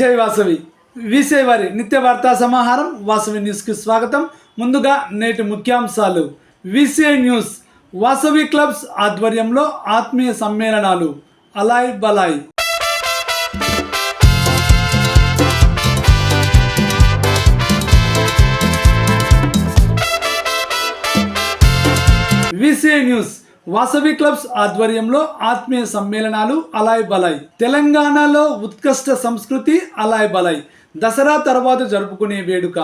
జై వాసవి. విసేవారి నిత్య వార్తా సమాహారం వాసవి న్యూస్కి స్వాగతం. ముందుగా నేటి ముఖ్యాంశాలు. VCI news. వాసవి క్లబ్స్ ఆధ్వర్యంలో ఆత్మీయ సమ్మేళనాలు. Alai Balai. VCI news. Vasavi clubs ఆధ్వర్యంలో ఆత్మీయ సమ్మేళనాలు అలాయ్ బలాయ్. తెలంగాణలో ఉత్కృష్ట సంస్కృతి అలాయ్ బలాయ్. దసరా తర్వాత జరుపుకునే వేడుక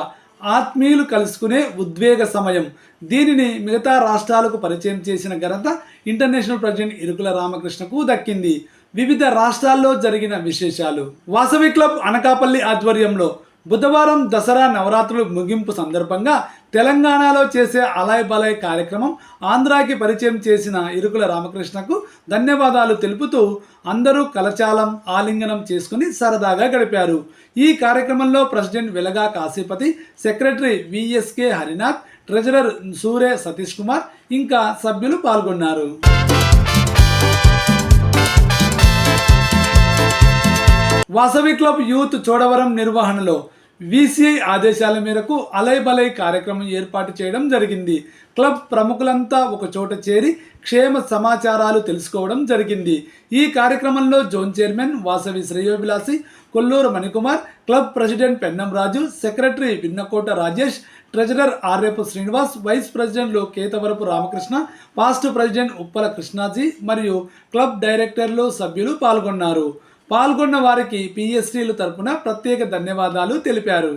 ఆత్మీయులు కలుసుకునే ఉద్వేగ సమయం. దీనిని మిగతా రాష్ట్రాలకు పరిచయం చేసిన ఘనత ఇంటర్నేషనల్ ప్రెసిడెంట్ ఇరుకుల రామకృష్ణకు దక్కింది. వివిధ రాష్ట్రాల్లో జరిగిన విశేషాలు. వాసవి క్లబ్ అనకాపల్లి ఆధ్వర్యంలో బుధవారం దసరా నవరాత్రులు ముగింపు సందర్భంగా తెలంగాణలో చేసే అలాయ్ బలాయ్ కార్యక్రమం ఆంధ్రాకి పరిచయం చేసిన ఇరుకుల రామకృష్ణకు ధన్యవాదాలు తెలుపుతూ అందరూ కలచాలం ఆలింగనం చేసుకుని సరదాగా గడిపారు. ఈ కార్యక్రమంలో president Velaga Kasipathi secretary V S K Harinath treasurer Sure Satish Kumar ఇంకా సభ్యులు పాల్గొన్నారు. వాసవి క్లబ్ యూత్ చోడవరం నిర్వహణలో వీసీఐ ఆదేశాల మేరకు అలై బలై కార్యక్రమం ఏర్పాటు చేయడం జరిగింది. క్లబ్ ప్రముఖులంతా ఒక చోట చేరి క్షేమ సమాచారాలు తెలుసుకోవడం జరిగింది. ఈ కార్యక్రమంలో zone chairman Vasavi శ్రేయోభిలాసి Kolluru Manikumar club president Pennam Raju secretary Vinnakota Rajesh treasurer Arrepu Srinivas vice ప్రెసిడెంట్లు కేతవరపు రామకృష్ణ పాస్ట్ ప్రెసిడెంట్ ఉప్పల కృష్ణాజీ మరియు క్లబ్ డైరెక్టర్లు సభ్యులు పాల్గొన్నారు. పాల్గొన్న వారికి పిఎస్టీలు తరపున ప్రత్యేక ధన్యవాదాలు తెలిపారు.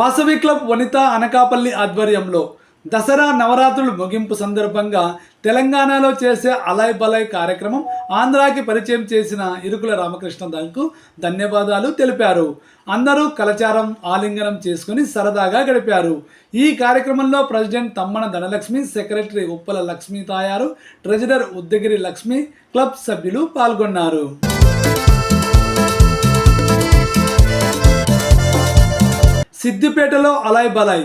వాసవి క్లబ్ వనిత అనకాపల్లి ఆధ్వర్యంలో దసరా నవరాత్రులు ముగింపు సందర్భంగా తెలంగాణలో చేసే అలాయ్ బలాయ్ కార్యక్రమం ఆంధ్రాకి పరిచయం చేసిన ఇరుకుల రామకృష్ణ దానికి ధన్యవాదాలు తెలిపారు. అందరూ కలచారం ఆలింగనం చేసుకుని సరదాగా గడిపారు. ఈ కార్యక్రమంలో president Tammana Dhanalakshmi secretary Uppala Lakshmi Tayaru treasurer Uddagiri Lakshmi club సభ్యులు పాల్గొన్నారు. సిద్దిపేటలో అలాయ్ బలాయ్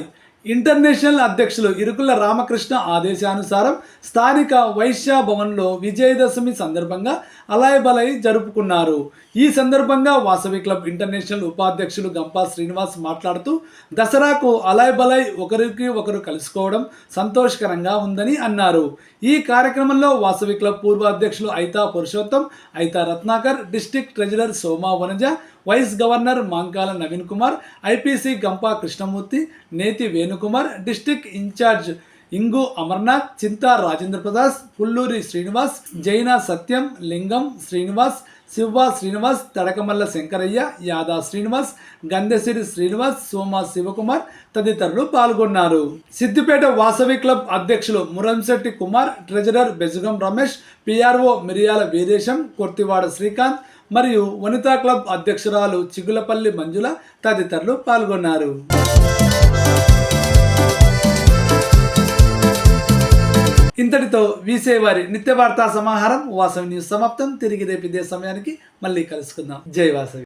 ఇంటర్నేషనల్ అధ్యక్షులు ఇరుకుల రామకృష్ణ ఆదేశానుసారం స్థానిక వైశ్య భవన్లో విజయదశమి సందర్భంగా అలాయబలై జరుపుకున్నారు. ఈ సందర్భంగా వాసవి క్లబ్ ఇంటర్నేషనల్ ఉపాధ్యక్షులు గంపా శ్రీనివాస్ మాట్లాడుతూ దసరాకు అలాయబలై ఒకరికి ఒకరు కలుసుకోవడం సంతోషకరంగా ఉందని అన్నారు. ఈ కార్యక్రమంలో వాసవి క్లబ్ పూర్వ అధ్యక్షులు Aitha Purushottam Aitha Ratnakar district treasurer Soma Vanaja vice governor Mankala Naveen Kumar IPC Gampa Krishnamurthy Neti Venukumar district incharge ఇంగు అమర్నాథ్ చింతా రాజేంద్ర ప్రసాద్ పుల్లూరి శ్రీనివాస్ జైన సత్యం లింగం శ్రీనివాస్ శివ శ్రీనివాస్ తడకమల్ల శంకరయ్య యాదా శ్రీనివాస్ గంధసిరి శ్రీనివాస్ సోమ శివకుమార్ తదితరులు పాల్గొన్నారు. సిద్దిపేట వాసవి క్లబ్ అధ్యక్షులు మురంశెట్టి కుమార్ ట్రెజరర్ బెజగం రమేష్ పిఆర్ఓ మిరియాల వీరేశం కొర్తివాడ శ్రీకాంత్ మరియు వనితా క్లబ్ అధ్యక్షురాలు చిగులపల్లి మంజుల తదితరులు పాల్గొన్నారు. ఇంతటితో వీసేవారి నిత్య వార్తా సమాహారం వాసవి న్యూస్ సమాప్తం. తిరిగి రేపు ఇదే సమయానికి మళ్ళీ కలుసుకుందాం. జై వాసవి.